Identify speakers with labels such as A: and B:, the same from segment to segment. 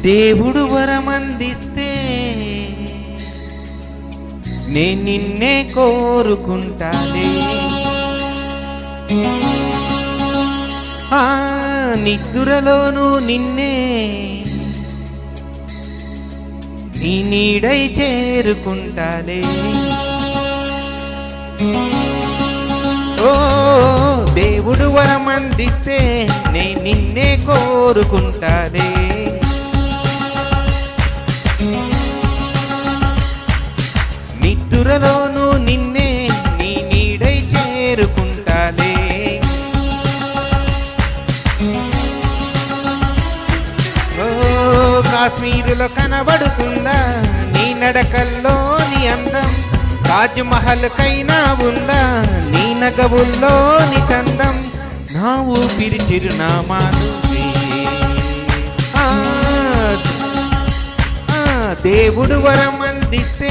A: దేవుడు వరమందిస్తే నే నిన్నే కోరుకుంటానే. ఆ నిద్దురలోను నిన్నే నీ నీడై చేరుకుంటాలే. ఓ దేవుడు వరమందిస్తే నే నిన్నే కోరుకుంటాలే. ఎదురలోను నిన్నే నీ నీడై చేరుకుంటాలే. ఓ కాశ్మీరులో కనబడుతుందా నీ నడకల్లో నీ అందం? తాజ్ మహల్ కైనా ఉందా నీ నగవుల్లో నీ చందం? నా ఊపిరి చిరునామా ఆ, దేవుడు వరం అందిస్తే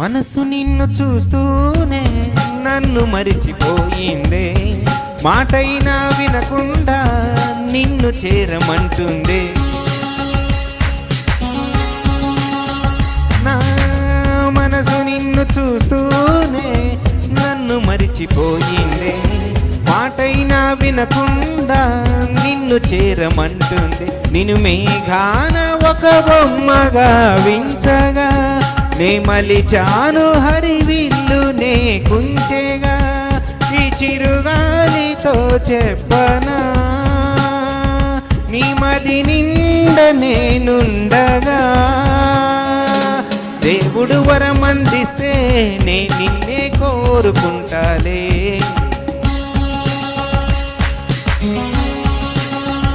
A: మనసు నిన్ను చూస్తూనే నన్ను మరిచిపోయిందే. మాటైనా వినకుండా నిన్ను చేరమంటుందే. నా మనసు నిన్ను చూస్తూనే నన్ను మరిచిపోయిందే. మాటైనా వినకుండా నిన్ను చేరమంటుంది. నిన్ను మేఘాన ఒక బొమ్మగా వించగా నే మలిచాను హరివిల్లు నే కుంచెగా ఈ చిరుగాలితో చెప్పనా? నీ మది నిండ నేనుండగా దేవుడు వరం అందిస్తే నే నిన్నే కోరుకుంటాలే.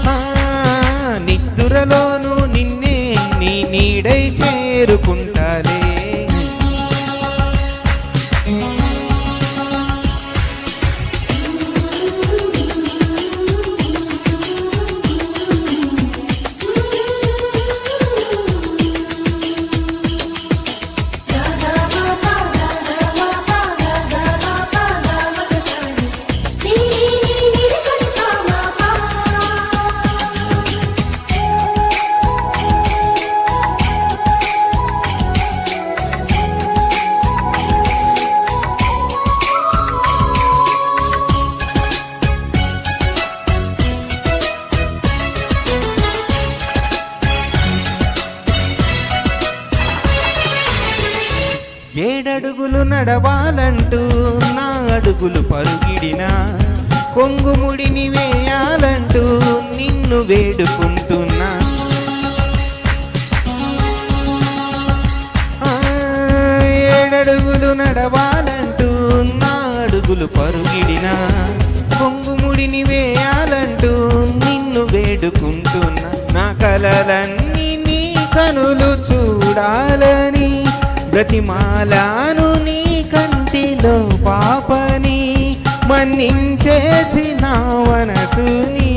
A: ఆ, నిన్నే నీ నీడై చేరుకుంటాలే. ఏడడుగులు నడవాలంటూ నా అడుగులు పరుగిడినా కొంగుముడిని వేయాలంటూ నిన్ను వేడుకుంటున్నా. ఏడడుగులు నడవాలంటూ నా అడుగులు పరుగిడినా కొంగుముడిని వేయాలంటూ నిన్ను వేడుకుంటున్నా. నా కలలన్నీ నీ కనులు చూడాలని బ్రతిమాలాను నీ కంటిలో పాపని మన్నించేసి నా. మనసుని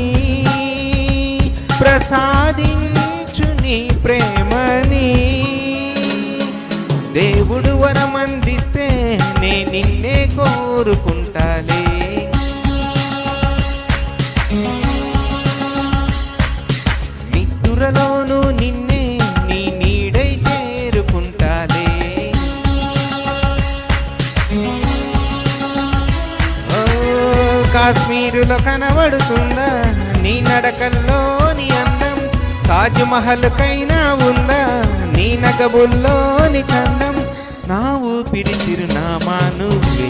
A: ప్రసాదించు నీ ప్రేమని. దేవుడు వరమందిస్తే నే నిన్నే కోరుకుంటాలే. కాశ్మీరులో కనబడుతుందా? నీ నడకల్లోని అందం తాజ్ మహల్కైనా ఉందా? నీ నగబుల్లోని చందం నా ఊపిరి చిరునామా నువ్వే